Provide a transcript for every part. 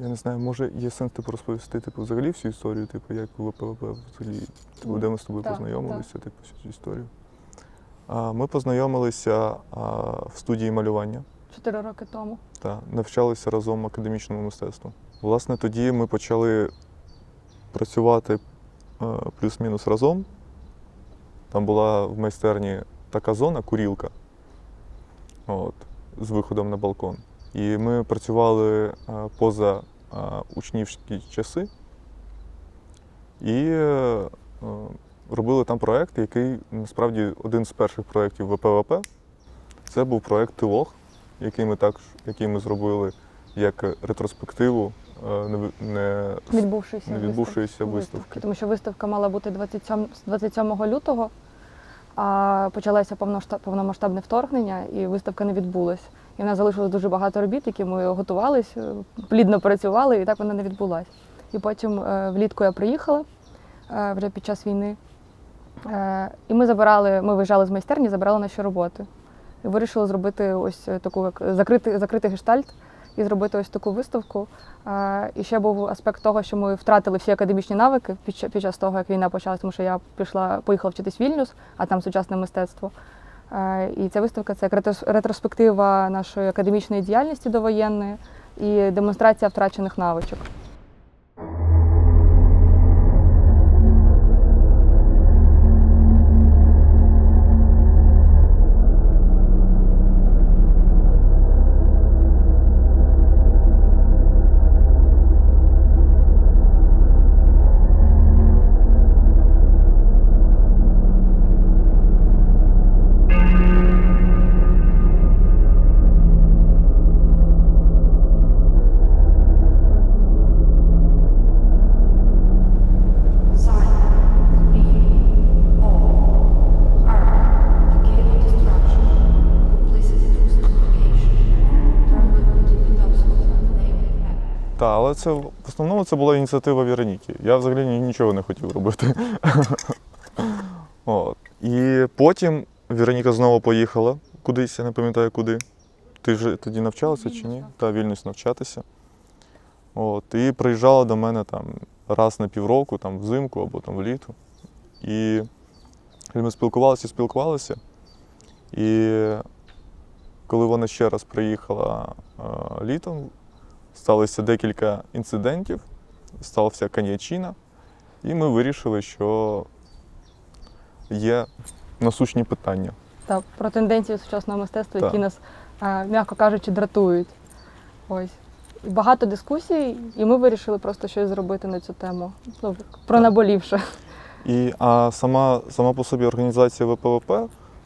Я не знаю, може є сенс типу розповісти типу, взагалі всю історію, типу, як ВПВП взагалі, типу, де ми з тобою Так, познайомилися, типу, всю цю історію. А, ми познайомилися а, в студії малювання Чотири роки тому. та навчалися разом академічному мистецтву. Власне, тоді ми почали працювати е, плюс-мінус разом. Там була в майстерні така зона, курілка, от, з виходом на балкон. І ми працювали е, поза е, учнівські часи і е, робили там проєкт, який насправді один з перших проєктів ВПВП. Це був проєкт Тилог, який ми також який ми зробили як ретроспективу не, ви- не, Відбувшися не відбувшоїся виставки. Тому що виставка мала бути 27, з 27 лютого, а почалося повномасштабне вторгнення, і виставка не відбулась. І в нас залишилось дуже багато робіт, які ми готувалися, плідно працювали, і так вона не відбулась. І потім е, влітку я приїхала е, вже під час війни. Е, І ми забирали, ми виїжджали з майстерні, забирали наші роботи. І вирішили зробити ось таку як закритий, гештальт і зробити ось таку виставку. Е, І ще був аспект того, що ми втратили всі академічні навики під час того, як війна почалась, тому що я пішла, поїхала вчитись в Вільнюс, а там сучасне мистецтво. Е, І ця виставка це ретроспектива нашої академічної діяльності довоєнної і демонстрація втрачених навичок. Fact. Але це в основному це була ініціатива Вероніки. Я взагалі нічого не хотів робити. От. І потім Вероніка знову поїхала кудись, я не пам'ятаю куди. Ти вже тоді навчалася чи ні? Та, вільнюсь навчатися. От. І приїжджала до мене там раз на півроку, там взимку або там влітку. І ми спілкувалися, спілкувалися. І коли вона ще раз приїхала е, літом, сталося декілька інцидентів, стався коньячина, і ми вирішили, що є насущні питання. та про тенденції сучасного мистецтва, Так. які нас, м'яко кажучи, дратують. Ось. Багато дискусій, і ми вирішили просто щось зробити на цю тему. Ну, про наболівше. І, а сама, сама по собі організація ВПВП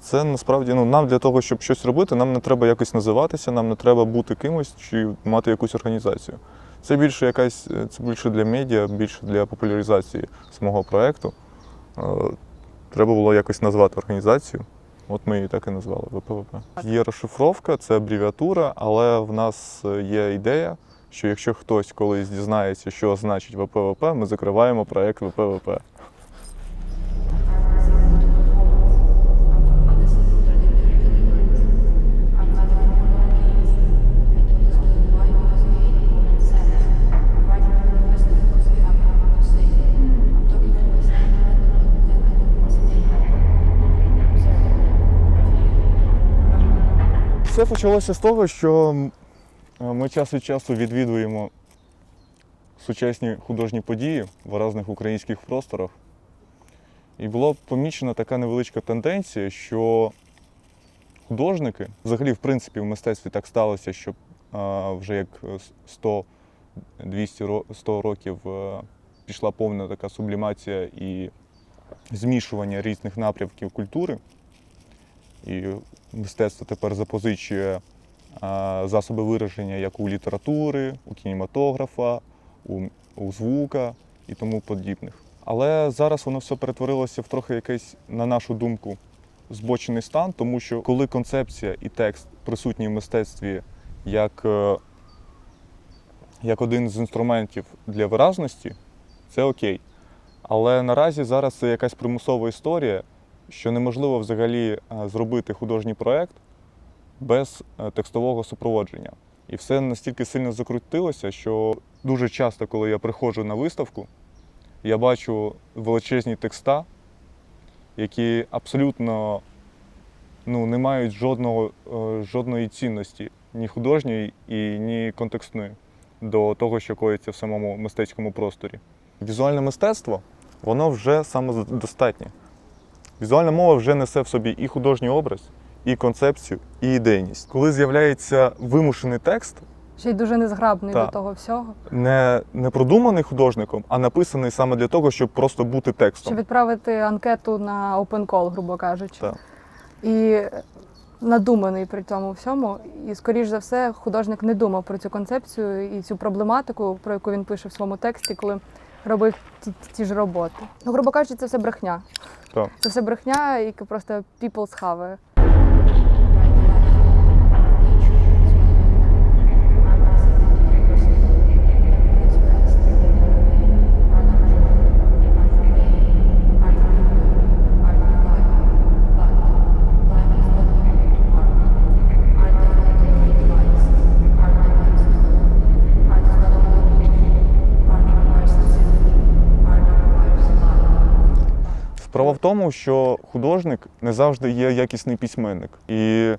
це насправді ну, нам для того, щоб щось робити, нам не треба якось називатися, нам не треба бути кимось чи мати якусь організацію. Це більше якась, е, це більше для медіа, більше для популяризації самого проєкту. Е, Треба було якось назвати організацію. От ми її так і назвали ВПВП. Є розшифровка, це абревіатура, але в нас е, є ідея, що якщо хтось колись дізнається, що значить ВПВП, ми закриваємо проєкт ВПВП. Все почалося з того, що е, ми час від часу відвідуємо сучасні художні події в різних українських просторах. І була помічена така невеличка тенденція, що художники, взагалі, в принципі, в мистецтві так сталося, що вже як 100 200 100 років е, пішла повна така сублімація і змішування різних напрямків культури. І мистецтво тепер запозичує засоби вираження як у літератури, у кінематографа, у, у звука і тому подібних. Але зараз воно все перетворилося в трохи якийсь, на нашу думку, збочений стан, тому що коли концепція і текст присутні в мистецтві як, е, як один з інструментів для виразності, це окей. Але наразі зараз це якась примусова історія, що неможливо взагалі е, зробити художній проєкт без е, текстового супроводження. І все настільки сильно закрутилося, що дуже часто, коли я приходжу на виставку, я бачу величезні текста, які абсолютно ну, не мають жодного, е, жодної цінності, ні художньої і ні контекстної до того, що коїться в самому мистецькому просторі. Візуальне мистецтво, воно вже самодостатнє. Візуальна мова вже несе в собі і художній образ, і концепцію, і ідейність. Коли з'являється вимушений текст, Ще й дуже незграбний Так. до того всього. не, не продуманий художником, а написаний саме для того, щоб просто бути текстом. Щоб відправити анкету на open call, грубо кажучи. Так. І надуманий при цьому всьому. І, скоріш за все, художник не думав про цю концепцію і цю проблематику, про яку він пише в своєму тексті, коли робив ті, ті ж роботи. Ну, грубо кажучи, це все брехня. Так. Це все брехня, яку просто people схаває. Справа в тому, що художник не завжди є якісний письменник. І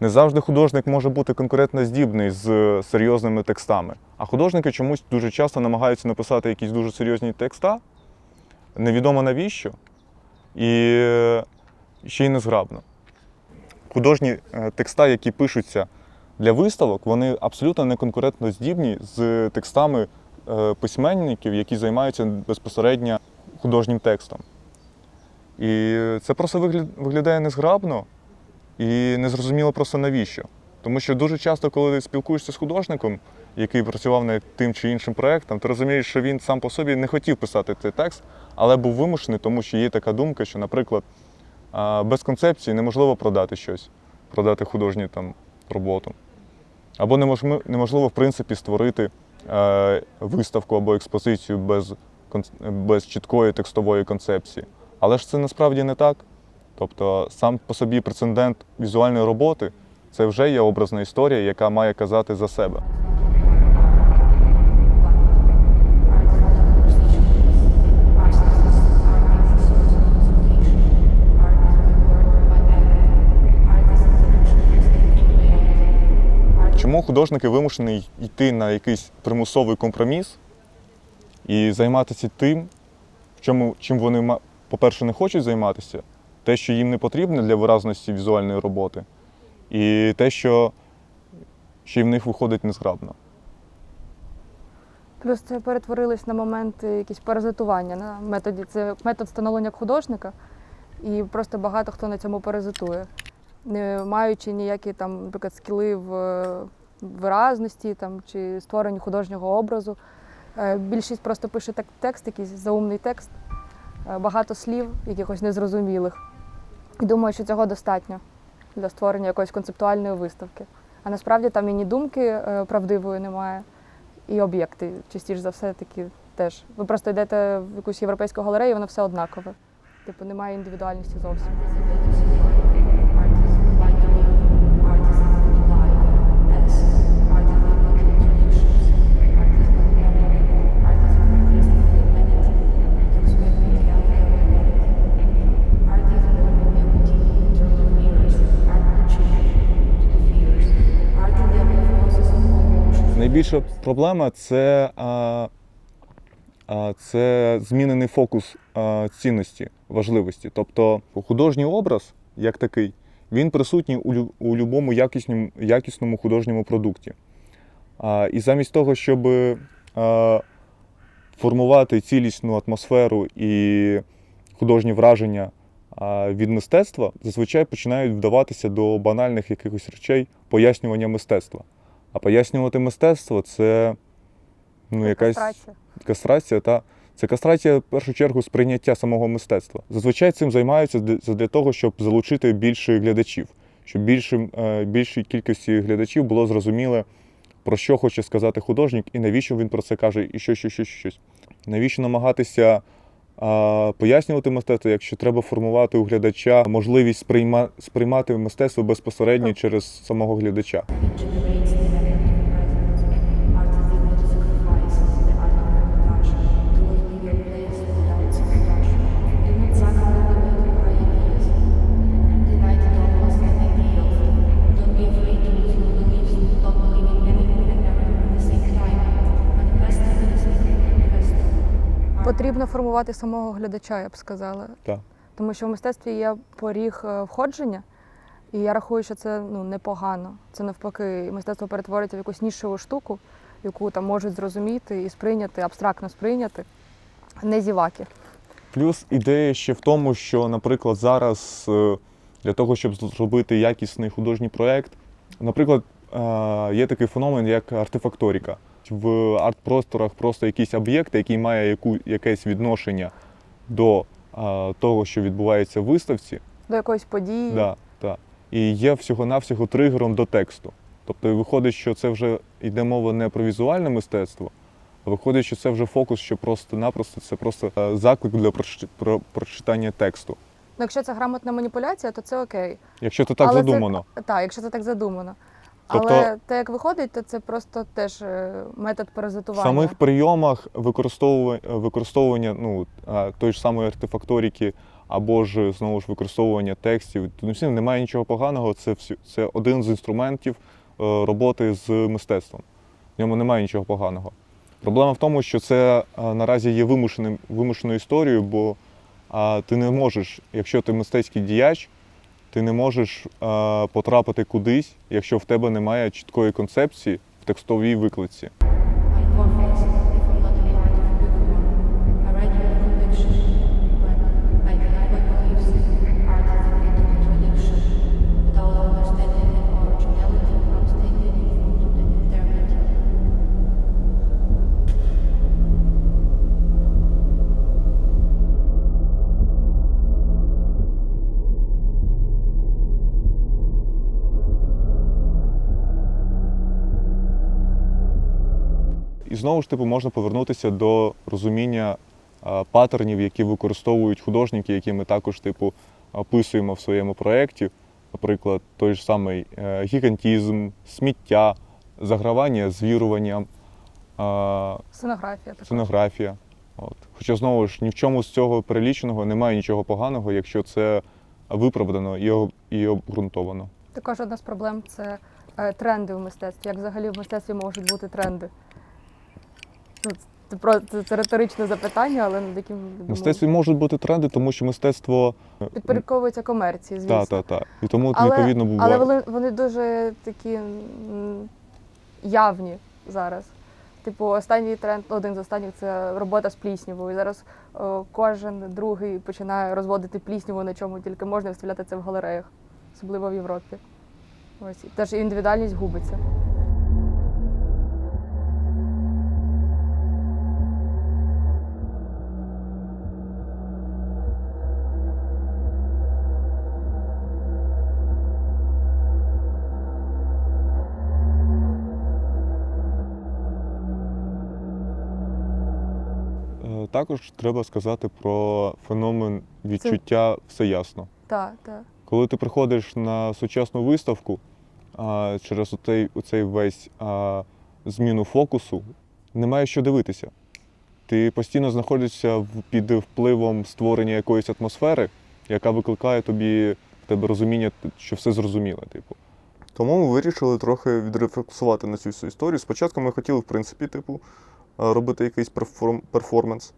не завжди художник може бути конкурентно здібний з серйозними текстами. А художники чомусь дуже часто намагаються написати якісь дуже серйозні текста, невідомо навіщо, і ще й незграбно. Художні е, текста, які пишуться для виставок, вони абсолютно не конкурентно здібні з текстами е, письменників, які займаються безпосередньо художнім текстом. І це просто виглядає незграбно і незрозуміло просто навіщо. Тому що дуже часто, коли ти спілкуєшся з художником, який працював над тим чи іншим проєктом, ти розумієш, що він сам по собі не хотів писати цей текст, але був вимушений, тому що є така думка, що, наприклад, без концепції неможливо продати щось, продати художню там роботу. Або неможливо, в принципі, створити е, виставку або експозицію без, без чіткої текстової концепції. Але ж це насправді не так. Тобто сам по собі прецедент візуальної роботи це вже є образна історія, яка має казати за себе. Чому художники вимушені йти на якийсь примусовий компроміс і займатися тим, чому, чим вони, ма- по-перше, не хочуть займатися, те, що їм не потрібно для виразності візуальної роботи, і те, що ще в них виходить незграбно. Плюс це перетворилось на моменти якісь паразитування на методі. Це метод становлення художника, і просто багато хто на цьому паразитує, не маючи ніякі там, наприклад, скіли в е, виразності там, чи створенні художнього образу. Е, Більшість просто пише так текст, якийсь заумний текст, багато слів, якихось незрозумілих. І думаю, що цього достатньо для створення якоїсь концептуальної виставки. А насправді там і ні думки е, правдивої немає, і об'єкти частіше за все такі теж. Ви просто йдете в якусь європейську галерею, воно все однакове. Типу немає індивідуальності зовсім. Найбільша проблема це, а, а, це змінений фокус а, цінності, важливості. Тобто художній образ, як такий, він присутній у, у будь-якому якісному, якісному художньому продукті. А, і замість того, щоб а, формувати цілісну атмосферу і художні враження а, від мистецтва, зазвичай починають вдаватися до банальних якихось речей пояснювання мистецтва. А пояснювати мистецтво це ну, якась Кастрація. кастрація, та це кастрація в першу чергу сприйняття самого мистецтва. Зазвичай цим займаються для- для того, щоб залучити більше глядачів, щоб більшим, е, більшій кількості глядачів було зрозуміле, про що хоче сказати художник і навіщо він про це каже, і що, що, що, щось. Навіщо намагатися а, пояснювати мистецтво, якщо треба формувати у глядача можливість сприйма, сприймати мистецтво безпосередньо через самого глядача. Потрібно формувати самого глядача, я б сказала. Так. Тому що в мистецтві є поріг е, входження, і я рахую, що це ну, непогано. Це навпаки, мистецтво перетворюється в якусь нішеву штуку, яку там можуть зрозуміти і сприйняти, абстрактно сприйняти, не зіваки. Плюс ідея ще в тому, що, наприклад, зараз е, для того, щоб зробити якісний художній проєкт, наприклад, е, є такий феномен, як артефакторика. В арт-просторах просто якийсь об'єкт, який має яку, якесь відношення до е, того, що відбувається в виставці, До якоїсь події. да, да, і є всього-навсього тригером до тексту. Тобто виходить, що це вже йде мова не про візуальне мистецтво, а виходить, що це вже фокус, що просто-напросто це просто е, заклик для прочит- про- прочитання тексту. Ну, якщо це грамотна маніпуляція, то це окей. Якщо це так Але це- задумано. Так, якщо це так задумано. Тобто- Але те, як виходить, то це просто теж е, метод В паразитування. самих прийомах використовування, використовування ну, тої ж самої артефакторики або ж знову ж використовування текстів, тут всім немає нічого поганого. Це всі, це один з інструментів е, роботи з мистецтвом. В ньому немає нічого поганого. Проблема в тому, що це е, наразі є вимушеним, вимушеною історією, бо а, ти не можеш, якщо ти мистецький діяч, ти не можеш е, потрапити кудись, якщо в тебе немає чіткої концепції в текстовій викладці. Знову ж типу можна повернутися до розуміння а, паттернів, які використовують художники, які ми також типу описуємо в своєму проєкті. Наприклад, той ж самий е, гігантізм, сміття, загравання з віруванням, а, Сценографія. сценографія. От. Хоча знову ж ні в чому з цього переліченого немає нічого поганого, якщо це виправдано і, і обґрунтовано. Також одна з проблем це е, тренди в мистецтві. Як взагалі в мистецтві можуть бути тренди? Ну, це просто це риторичне запитання, але над яким В мистецтві можуть бути тренди, тому що мистецтво підпорядковується комерції, звісно. Так, так, так. І тому Але, відповідно буває. але вони, вони дуже такі явні зараз. Типу, останній тренд, один з останніх це робота з пліснявою. Зараз о, кожен другий починає розводити плісняву на чому тільки можна і виставляти це в галереях, особливо в Європі. Ось теж індивідуальність губиться. Також треба сказати про феномен відчуття все ясно. Так, так. Коли ти приходиш на сучасну виставку а, через оцей, оцей весь а, зміну фокусу, немає що дивитися. Ти постійно знаходишся в- під впливом створення якоїсь атмосфери, яка викликає тобі в тебе розуміння, що все зрозуміло. Типу. Тому ми вирішили трохи відрефлексувати на цю всю історію. Спочатку ми хотіли, в принципі, типу, е, робити якийсь перформ- перформанс.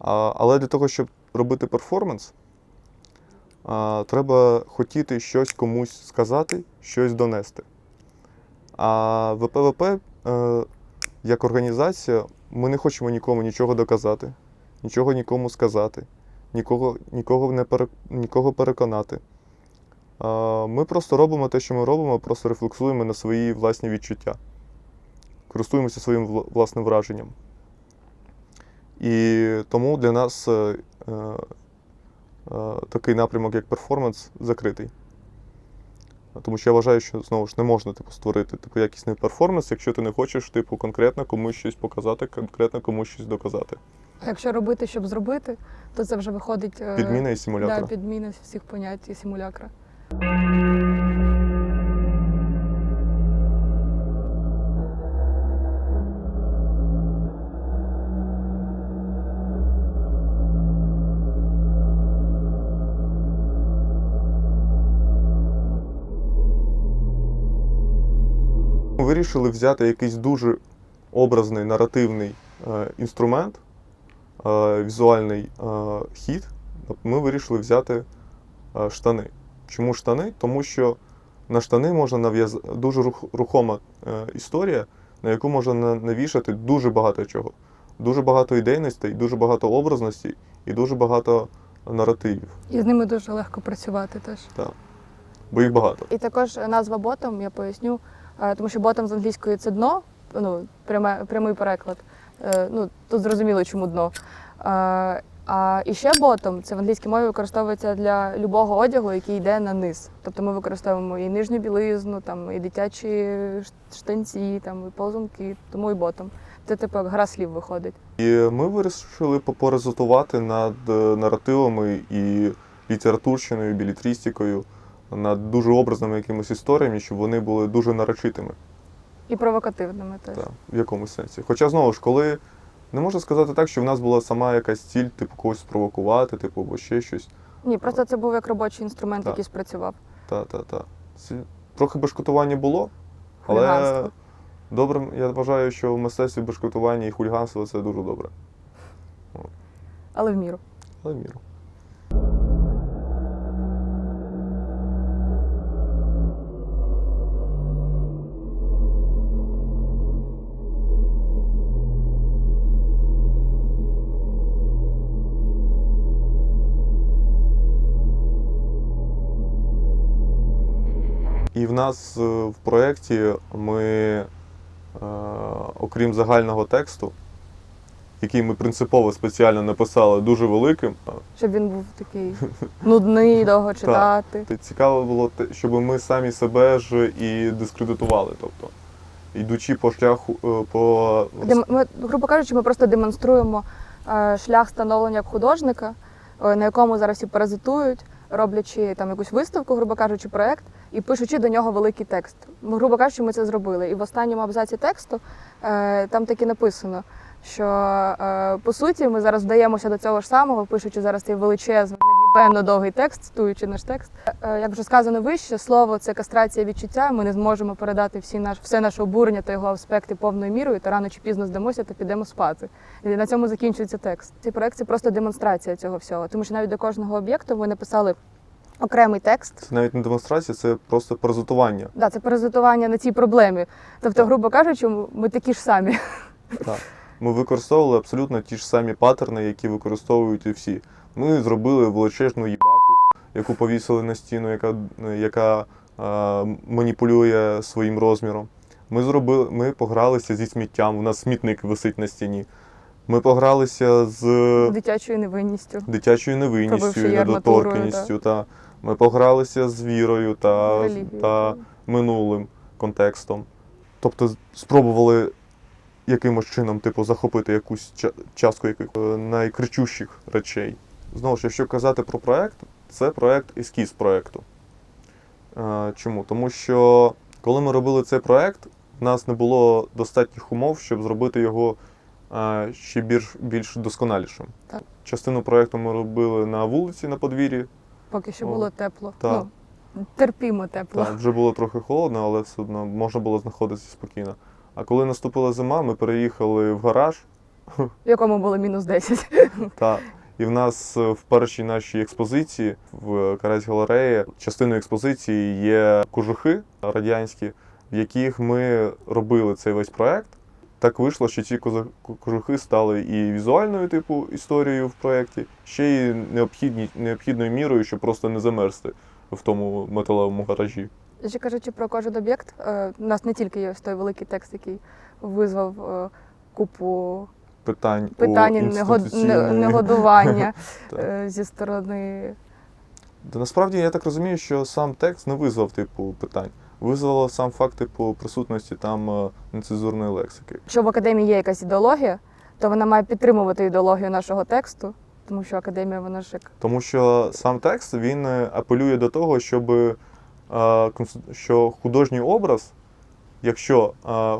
Але для того, щоб робити перформанс, треба хотіти щось комусь сказати, щось донести. А ВПВП е, як організація, ми не хочемо нікому нічого доказати, нічого нікому сказати, нікого, нікого, не пере, нікого переконати. Ми просто робимо те, що ми робимо, просто рефлексуємо на свої власні відчуття, користуємося своїм власним враженням. І тому для нас е, е, е, такий напрямок, як перформанс, закритий. Тому що я вважаю, що знову ж не можна типу, створити типу, якісний перформанс, якщо ти не хочеш типу, конкретно комусь щось показати, конкретно комусь щось доказати. А якщо робити, щоб зробити, то це вже виходить е, Підміна і симулятор. Да, підміна всіх понять і симулякра. Вирішили взяти якийсь дуже образний наративний е, інструмент, е, візуальний е, хід, ми вирішили взяти е, штани. Чому штани? Тому що на штани можна нав'язати дуже рух- рухома е, історія, на яку можна навішати дуже багато чого. Дуже багато ідейностей, дуже багато образностей і дуже багато наративів. І з ними дуже легко працювати теж. Так. Бо їх багато. І також назва ботом, я поясню, тому що ботом з англійської це дно, ну, пряме, прямий переклад. Е, Ну, тут зрозуміло, чому дно. Е, А і ще ботом це в англійській мові використовується для любого одягу, який йде на низ. Тобто ми використовуємо і нижню білизну, там, і дитячі штанці, там, і ползунки, тому і ботом. Це типу як гра слів виходить. І ми вирішили попорезультувати над е, наративами і літературщиною, білітрістикою, над дуже образними якимись історіями, щоб вони були дуже наречитими І провокативними теж. та, в якомусь сенсі. Хоча знову ж, коли не можна сказати так, що в нас була сама якась ціль, типу когось спровокувати, типу, або ще щось. Ні, просто це був як робочий інструмент, Так. який спрацював. Та, та, та. Це Трохи бешкотування було, але добре, я вважаю, що в мистецтві бешкотування і хуліганство це дуже добре. Але в міру. Але в міру. В нас е, в проєкті ми, е, окрім загального тексту, який ми принципово спеціально написали дуже великим, Щоб він був такий нудний, довго читати. Та Цікаво було те, щоб ми самі себе ж і дискредитували. Тобто, йдучи по шляху е, по Ми, грубо кажучи, ми просто демонструємо шлях становлення художника, на якому зараз всі паразитують, роблячи там якусь виставку, грубо кажучи, проект, і пишучи до нього великий текст. Ми, грубо кажучи, ми це зробили. І в останньому абзаці тексту е, там таки написано, що е, по суті ми зараз вдаємося до цього ж самого, пишучи зараз цей величезний, нев'єбенно довгий текст, цитуючи наш текст. Е, Як вже сказано вище, слово це кастрація відчуття. Ми не зможемо передати всі наш, все наше обурення та його аспекти повною мірою, та рано чи пізно здамося та підемо спати. І на цьому закінчується текст. Цей проект це просто демонстрація цього всього, тому що навіть до кожного об'єкту ми написали окремий текст. це навіть не демонстрація, це просто презентування. Да, це презентування на цій проблемі. Тобто, Так. грубо кажучи, ми такі ж самі. Так. Ми використовували абсолютно ті ж самі паттерни, які використовують і всі. Ми зробили величезну їбаку, яку повісили на стіну, яка, яка е, маніпулює своїм розміром. Ми зробили, ми погралися зі сміттям. У нас смітник висить на стіні. Ми погралися з Дитячою невинністю. дитячою невинністю і недоторканістю. Та. Ми погралися з вірою та, та минулим контекстом. Тобто спробували якимось чином типу, захопити якусь частку яких е, найкричущих речей. Знову ж, якщо казати про проект, це проект ескіз проекту. Е, Чому? Тому що коли ми робили цей проект, в нас не було достатніх умов, щоб зробити його е, ще більш, більш досконалішим. Так. Частину проекту ми робили на вулиці, на подвір'ї. Поки що О, було тепло. так. Ну, терпімо тепло. Так, вже було трохи холодно, але все одно можна було знаходитися спокійно. А коли наступила зима, ми переїхали в гараж. В якому було мінус 10. Та, і в нас е, в першій нашій експозиції в Карась галереї частиною експозиції є кожухи радянські, в яких ми робили цей весь проект. Так вийшло, що ці кожухи стали і візуальною типу історією в проєкті, ще й необхідною мірою, щоб просто не замерзти в тому металевому гаражі. Ще кажучи про кожен об'єкт, е, у нас не тільки є ось той великий текст, який визвав е, купу Питань, питань негодування е, зі сторони. Та насправді я так розумію, що сам текст не визвав типу питань. Визвало сам факт типу присутності там е, нецензурної лексики. Якщо в академії є якась ідеологія, то вона має підтримувати ідеологію нашого тексту, тому що академія вона ж як Тому що сам текст він е, апелює до того, щоб е, що художній образ, якщо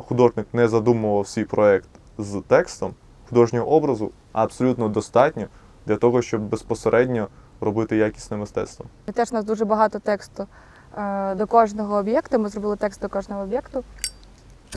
художник не задумував свій проект з текстом, художнього образу абсолютно достатньо для того, щоб безпосередньо робити якісне мистецтво. І теж у нас дуже багато тексту до кожного об'єкту. Ми зробили текст до кожного об'єкту.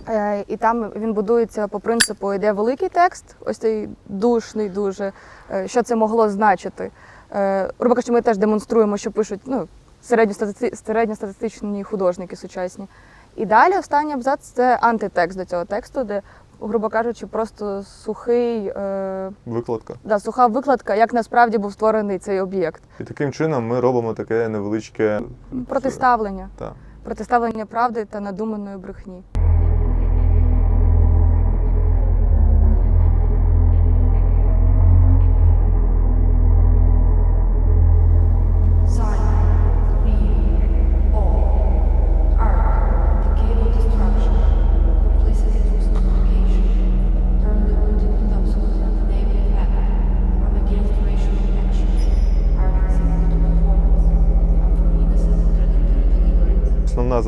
Е, І там він будується по принципу, йде великий текст, ось цей душний дуже, е, що це могло значити. Е, Грубо кажучи, ми теж демонструємо, що пишуть ну, середньостатистичні художники сучасні. І далі останній абзац це антитекст до цього тексту, де, грубо кажучи, просто сухий, е, Викладка. да, суха викладка, як насправді був створений цей об'єкт. І таким чином ми робимо таке невеличке Протиставлення. Так. Протиставлення правди та надуманої брехні.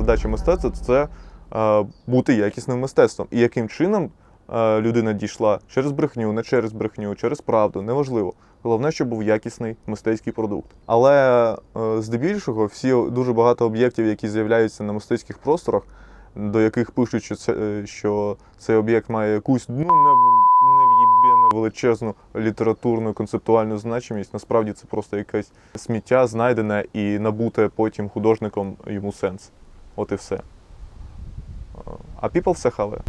Задача мистецтва це е, бути якісним мистецтвом. І яким чином е, людина дійшла через брехню, не через брехню, через правду, неважливо. Головне, щоб був якісний мистецький продукт. Але е, здебільшого всі дуже багато об'єктів, які з'являються на мистецьких просторах, до яких пишуть, що, це, що цей об'єкт має якусь ну, не, величезну літературну концептуальну значимість. Насправді це просто якесь сміття, знайдене і набуте потім художником йому сенс. От і все. А people все хаває.